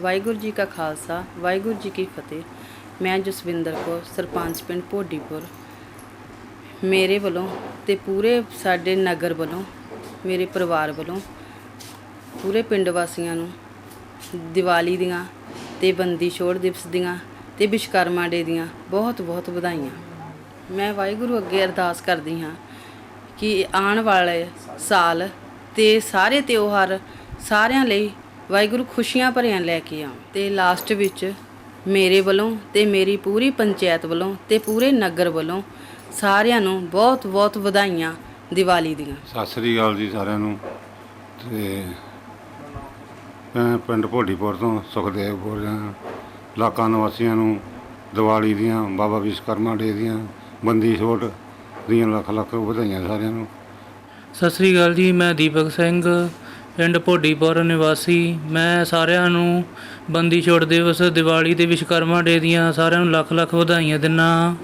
ਵਾਹਿਗੁਰੂ ਜੀ ਕਾ ਖਾਲਸਾ, ਵਾਹਿਗੁਰੂ ਜੀ ਕੀ ਫਤਿਹ। ਮੈਂ ਜਸਵਿੰਦਰ ਕੌਰ, ਸਰਪੰਚ ਪਿੰਡ ਭੋਡੀਪੁਰ। ਮੇਰੇ ਵੱਲੋਂ ਤੇ ਪੂਰੇ ਸਾਡੇ ਨਗਰ ਵੱਲੋਂ, ਮੇਰੇ ਪਰਿਵਾਰ ਵੱਲੋਂ, ਪੂਰੇ ਪਿੰਡ ਵਾਸੀਆਂ ਨੂੰ ਦੀਵਾਲੀ ਦੀਆਂ ਤੇ ਬੰਦੀ ਛੋੜ ਦਿਵਸ ਦੀਆਂ ਤੇ ਵਿਸ਼ਕਰਮਾ ਡੇ ਦੀਆਂ ਬਹੁਤ ਬਹੁਤ ਵਧਾਈਆਂ। ਮੈਂ ਵਾਹਿਗੁਰੂ ਅੱਗੇ ਅਰਦਾਸ ਕਰਦੀ ਹਾਂ ਕਿ ਆਉਣ ਵਾਲੇ ਸਾਲ ਤੇ ਸਾਰੇ ਤਿਉਹਾਰ ਸਾਰਿਆਂ ਲਈ ਵਾਹਿਗੁਰੂ ਖੁਸ਼ੀਆਂ ਭਰਿਆ ਲੈ ਕੇ ਆਉਣ ਤੇ ਲਾਸਟ ਵਿੱਚ ਮੇਰੇ ਵੱਲੋਂ ਤੇ ਮੇਰੀ ਪੂਰੀ ਪੰਚਾਇਤ ਵੱਲੋਂ ਤੇ ਪੂਰੇ ਨਗਰ ਵੱਲੋਂ ਸਾਰਿਆਂ ਨੂੰ ਬਹੁਤ ਬਹੁਤ ਵਧਾਈਆਂ ਦੀਵਾਲੀ ਦੀਆਂ। ਸਤਿ ਸ੍ਰੀ ਅਕਾਲ ਜੀ ਸਾਰਿਆਂ ਨੂੰ। ਤੇ ਮੈਂ ਪਿੰਡ ਭੋਡੀਪੁਰ ਤੋਂ ਸੁਖਦੇਵ ਬੋਲ ਰਿਹਾ ਹਾਂ। ਇਲਾਕਾ ਨਿਵਾਸੀਆਂ ਨੂੰ ਦੀਵਾਲੀ ਦੀਆਂ ਬਾਬਾ ਵਿਸ਼ਵਕਰਮਾ ਡੇ ਦੀਆਂ ਬੰਦੀ ਛੋਟ ਦੀਆਂ ਲੱਖ ਲੱਖ ਵਧਾਈਆਂ ਸਾਰਿਆਂ ਨੂੰ। ਸਤਿ ਸ੍ਰੀ ਅਕਾਲ ਜੀ ਮੈਂ ਦੀਪਕ ਸਿੰਘ ਪਿੰਡ ਭੋਡੀਪੁਰ ਨਿਵਾਸੀ। ਮੈਂ ਸਾਰਿਆਂ ਨੂੰ ਬੰਦੀ ਛੋੜ ਦਿਵਸ, ਦੀਵਾਲੀ ਤੇ ਵਿਸ਼ਵਕਰਮਾ ਡੇ ਦੀਆਂ ਸਾਰਿਆਂ ਨੂੰ ਲੱਖ ਲੱਖ ਵਧਾਈਆਂ ਦਿੰਦਾ ਹਾਂ